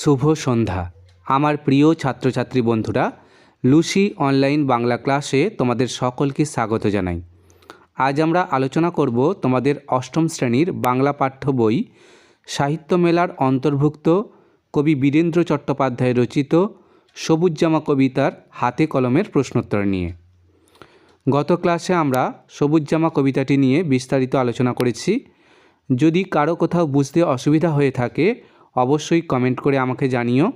শুভ সন্ধ্যা। আমার প্রিয় ছাত্রছাত্রী বন্ধুরা, লুসি অনলাইন বাংলা ক্লাসে তোমাদের সকলকে স্বাগত জানাই। আজ আমরা আলোচনা করব তোমাদের অষ্টম শ্রেণির বাংলা পাঠ্য বই, সাহিত্য মেলার অন্তর্ভুক্ত, কবি বীরেন্দ্র চট্টোপাধ্যায় রচিত সবুজ জামা কবিতার হাতে কলমের প্রশ্নোত্তর নিয়ে। গত ক্লাসে আমরা সবুজ জামা কবিতাটি নিয়ে বিস্তারিত আলোচনা করেছি। যদি কারও কোথাও বুঝতে অসুবিধা হয়ে থাকে অবশ্যই কমেন্ট করে আমাকে জানিও।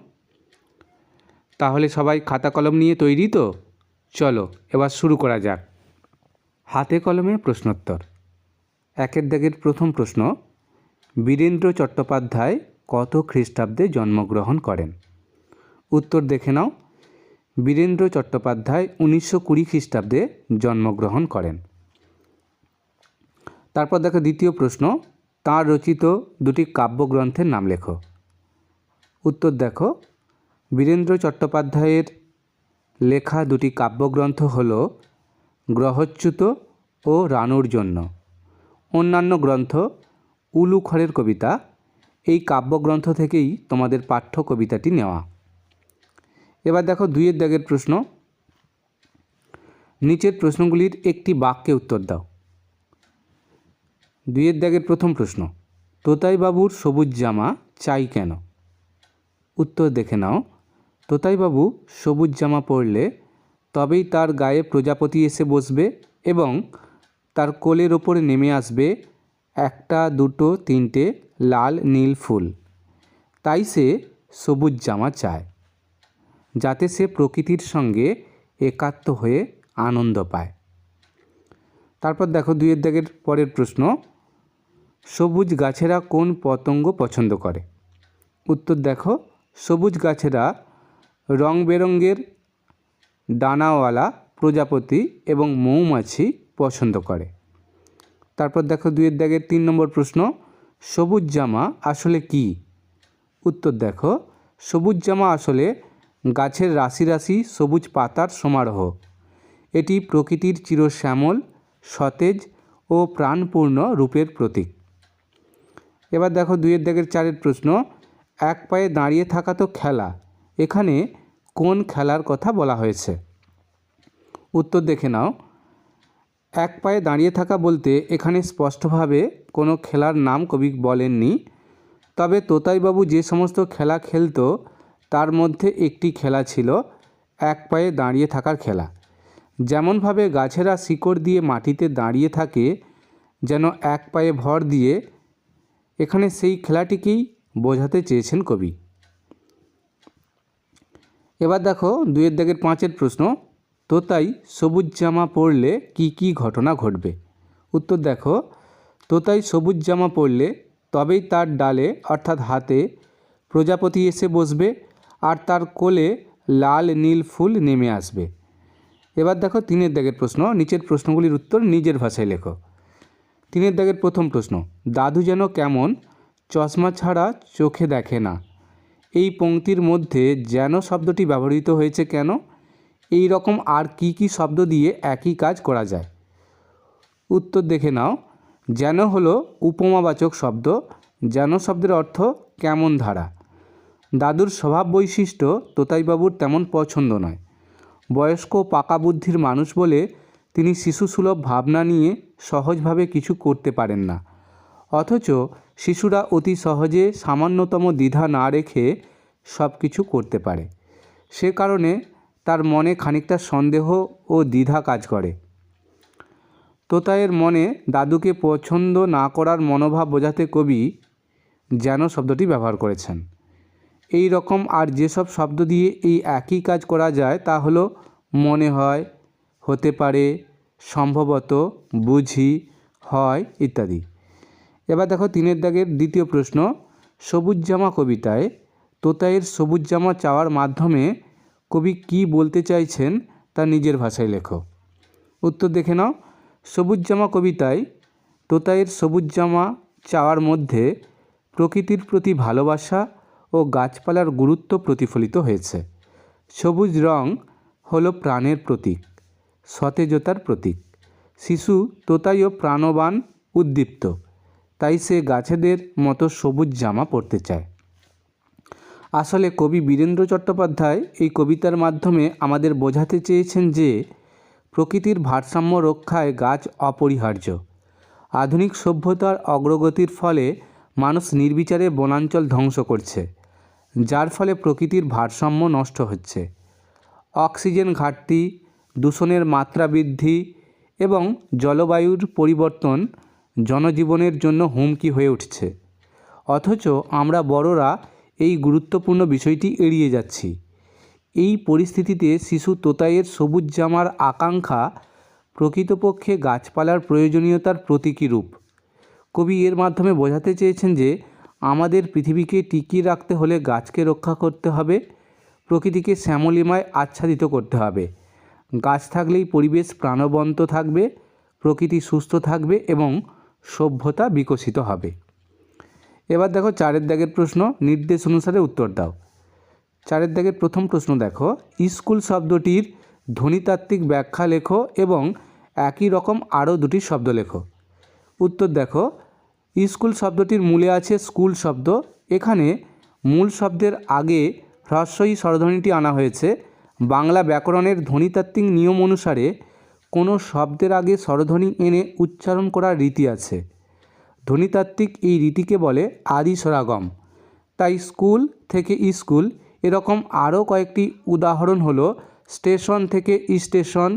তাহলে সবাই খাতা কলম নিয়ে তৈরি তো? চলো, এবার শুরু করা যাক। হাতে কলমে প্রশ্নোত্তর। একের দাগের প্রথম প্রশ্ন, বীরেন্দ্র চট্টোপাধ্যায় কত খ্রিস্টাব্দে জন্মগ্রহণ করেন? উত্তর দেখে নাও, বীরেন্দ্র চট্টোপাধ্যায় উনিশশো কুড়ি খ্রিস্টাব্দে জন্মগ্রহণ করেন। তারপর দেখো দ্বিতীয় প্রশ্ন, তাঁর রচিত দুটি কাব্যগ্রন্থের নাম লেখো। উত্তর দেখো। বীরেন্দ্র চট্টোপাধ্যায়ের লেখা দুটি কাব্যগ্রন্থ হল গ্রহচ্যুত ও রানুর জন্য। অন্যান্য গ্রন্থ উলুখড়ের কবিতা। এই কাব্যগ্রন্থ থেকেই তোমাদের পাঠ্য কবিতাটি নেওয়া। এবার দেখো দুইয়ের দাগের প্রশ্ন। নিচের প্রশ্নগুলির একটি বাক্যে উত্তর দাও। দুইয়ের দাগের প্রথম প্রশ্ন, তোতাইবাবুর সবুজ জামা চাই কেন? উত্তর দেখে নাও। তোতাইবাবু সবুজ জামা পরলে তবেই তার গায়ে প্রজাপতি এসে বসবে এবং তার কোলের ওপরে নেমে আসবে একটা, দুটো, তিনটে লাল নীল ফুল। তাই সে সবুজ জামা চায়, যাতে সে প্রকৃতির সঙ্গে একাত্ম হয়ে আনন্দ পায়। তারপর দেখো দুইয়ের দাগের পরের প্রশ্ন, সবুজ গাছেরা কোন পতঙ্গ পছন্দ করে? উত্তর দেখো সবুজ গাছেরা রং বেরঙের ডানাওয়ালা প্রজাপতি এবং মৌমাছি পছন্দ করে। তারপর দেখো দুইয়ের দাগের তিন নম্বর প্রশ্ন, সবুজ জামা আসলে কি? উত্তর দেখো, সবুজ জামা আসলে গাছের রাশি রাশি সবুজ পাতার সমারোহ। এটি প্রকৃতির চিরশ্যামল, সতেজ ও প্রাণপূর্ণ রূপের প্রতীক। এবার দেখো দুইয়ের দাগের চারের প্রশ্ন এক পায়ে দাঁড়িয়ে থাকা তো খেলা। এখানে কোন খেলার কথা বলা হয়েছে? উত্তর দেখে নাও। এক পায়ে দাঁড়িয়ে থাকা বলতে এখানে স্পষ্টভাবে কোনো খেলার নাম কবি বলেননি। তবে তোতাইবাবু যে সমস্ত খেলা খেলতো, তার মধ্যে একটি খেলা ছিল, এক পায়ে দাঁড়িয়ে থাকার খেলা। যেমনভাবে গাছেরা শিকড় দিয়ে মাটিতে দাঁড়িয়ে থাকে, যেন এক পায়ে ভর দিয়ে, এখানে সেই খেলাটিকেই বোঝাতে চেয়েছেন কবি। এবার দেখো দুইয়ের দাগের পাঁচের প্রশ্ন তোতাই সবুজ জামা পরলে কি কি ঘটনা ঘটবে? উত্তর দেখো তোতাই সবুজ জামা পরলে তবেই তার ডালে অর্থাৎ হাতে প্রজাপতি এসে বসবে আর তার কোলে লাল নীল ফুল নেমে আসবে। এবার দেখো তিনের দাগের প্রশ্ন, নিচের প্রশ্নগুলির উত্তর নিজের ভাষায় লেখো। তিনের দাগের প্রথম প্রশ্ন, দাদু যেন কেমন চশমা ছাড়া চোখে দেখে না। এই পংক্তির মধ্যে যেন শব্দটি ব্যবহৃত হয়েছে কেন? এই রকম আর কি কি শব্দ দিয়ে একই কাজ করা যায়? উত্তর দেখে নাও। যেন হলো উপমাবাচক শব্দ। যেন শব্দের অর্থ কেমন ধারা। দাদুর স্বভাব বৈশিষ্ট্য তোতাইবাবুর তেমন পছন্দ নয়। বয়স্ক পাকা বুদ্ধির মানুষ বলে তিনি শিশুসুলভ ভাবনা নিয়ে সহজভাবে কিছু করতে পারেন না। অথচ শিশুরা অতি সহজে সামান্যতম দ্বিধা না রেখে সব কিছু করতে পারে। সে কারণে তার মনে খানিকটা সন্দেহ ও দ্বিধা কাজ করে। তোতায়ের মনে দাদুকে পছন্দ না করার মনোভাব বোঝাতে কবি যেন শব্দটি ব্যবহার করেছেন। এই রকম আর যেসব শব্দ দিয়ে এই একই কাজ করা যায় তা হলো মনে হয়, হতে পারে, সম্ভবত, বুঝি, হয়, ইত্যাদি। এবার দেখো তিনের দাগের দ্বিতীয় প্রশ্ন, সবুজ জামা কবিতায় তোতায়ের সবুজ জামা চাওয়ার মাধ্যমে কবি কি বলতে চাইছেন তা নিজের ভাষায় লেখো। উত্তর দেখে নাও, সবুজ জামা কবিতায় তোতায়ের সবুজ জামা চাওয়ার মধ্যে প্রকৃতির প্রতি ভালোবাসা ও গাছপালার গুরুত্ব প্রতিফলিত হয়েছে। সবুজ রং হলো প্রাণের প্রতীক, সতেজতার প্রতীক। শিশু তোতাইও প্রাণবান উদ্দীপ্ত। তাই সে গাছেদের মতো সবুজ জামা পরতে চায়। আসলে কবি বীরেন্দ্র চট্টোপাধ্যায় এই কবিতার মাধ্যমে আমাদের বোঝাতে চেয়েছেন যে, প্রকৃতির ভারসাম্য রক্ষায় গাছ অপরিহার্য। আধুনিক সভ্যতার অগ্রগতির ফলে মানুষ নির্বিচারে বনাঞ্চল ধ্বংস করছে, যার ফলে প্রকৃতির ভারসাম্য নষ্ট হচ্ছে। অক্সিজেন ঘাটতি, দূষণের মাত্রা বৃদ্ধি এবং জলবায়ুর পরিবর্তন জনজীবনের জন্য হুমকি হয়ে উঠছে। অথচ আমরা বড়রা এই গুরুত্বপূর্ণ বিষয়টি এড়িয়ে যাচ্ছি। এই পরিস্থিতিতে শিশু তোতাইয়ের সবুজ জামার আকাঙ্ক্ষা প্রকৃতপক্ষে গাছপালার প্রয়োজনীয়তার প্রতীকী রূপ। কবি এর মাধ্যমে বোঝাতে চেয়েছেন যে, আমাদের পৃথিবীকে টিকিয়ে রাখতে হলে গাছকে রক্ষা করতে হবে, প্রকৃতিকে শ্যামলিমায় আচ্ছাদিত করতে হবে। গাছ থাকলেই পরিবেশ প্রাণবন্ত থাকবে, প্রকৃতি সুস্থ থাকবে এবং সভ্যতা বিকশিত হবে। এবার দেখো চারের দাগের প্রশ্ন, নির্দেশ অনুসারে উত্তর দাও। চারের দাগের প্রথম প্রশ্ন দেখো, স্কুল শব্দটির ধ্বনিতাত্ত্বিক ব্যাখ্যা লেখো এবং একই রকম আরও দুটি শব্দ লেখো। উত্তর দেখো, স্কুল শব্দটির মূলে আছে স্কুল শব্দ, এখানে মূল শব্দের আগে হ্রস্বই স্বরধ্বনিটি আনা হয়েছে। বাংলা ব্যাকরণের ধ্বনিতাত্ত্বিক নিয়ম অনুসারে কোনো শব্দের আগে স্বরধ্বনি এনে উচ্চারণ করার রীতি আছে। ধ্বনিতাত্ত্বিক এই রীতিকে বলে আদি স্বরাগম তাই স্কুল থেকে স্কুল এরকম আরও কয়েকটি উদাহরণ হলো স্টেশন থেকে স্টেশন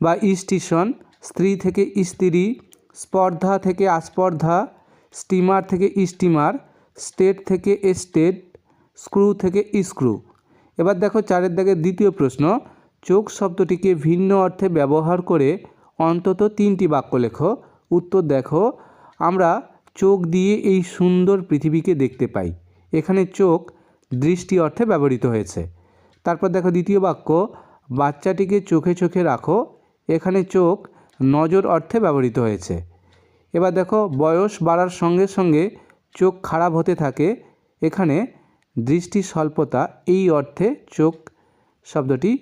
বা স্টেশন, স্ত্রী থেকে স্ত্রী, স্পর্ধা থেকে আস্পর্ধা, স্টিমার থেকে স্টিমার, স্টেট থেকে স্টেট, স্ক্রু থেকে স্ক্রু। এবার দেখো চারের দাগের দ্বিতীয় প্রশ্ন চোখ শব্দটিকে ভিন্ন অর্থে ব্যবহার করে অন্তত তিনটি বাক্য লেখো। উত্তর দেখো, আমরা চোখ দিয়ে এই সুন্দর পৃথিবীকে দেখতে পাই। এখানে চোখ দৃষ্টি অর্থে ব্যবহৃত হয়েছে। তারপর দেখো দ্বিতীয় বাক্য, বাচ্চাটিকে চোখে চোখে রাখো। এখানে চোখ নজর অর্থে ব্যবহৃত হয়েছে। এবার দেখো, বয়স বাড়ার সঙ্গে সঙ্গে চোখ খারাপ হতে থাকে। এখানে দৃষ্টি স্বল্পতা, এই অর্থে চোখ শব্দটি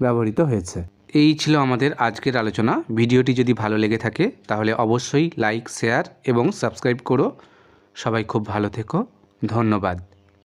ব্যবহৃত হয়েছে। এই ছিল আমাদের আজকের আলোচনা। ভিডিওটি যদি ভালো লেগে থাকে, তাহলে অবশ্যই লাইক, শেয়ার এবং সাবস্ক্রাইব করো। সবাই খুব ভালো থেকো। ধন্যবাদ।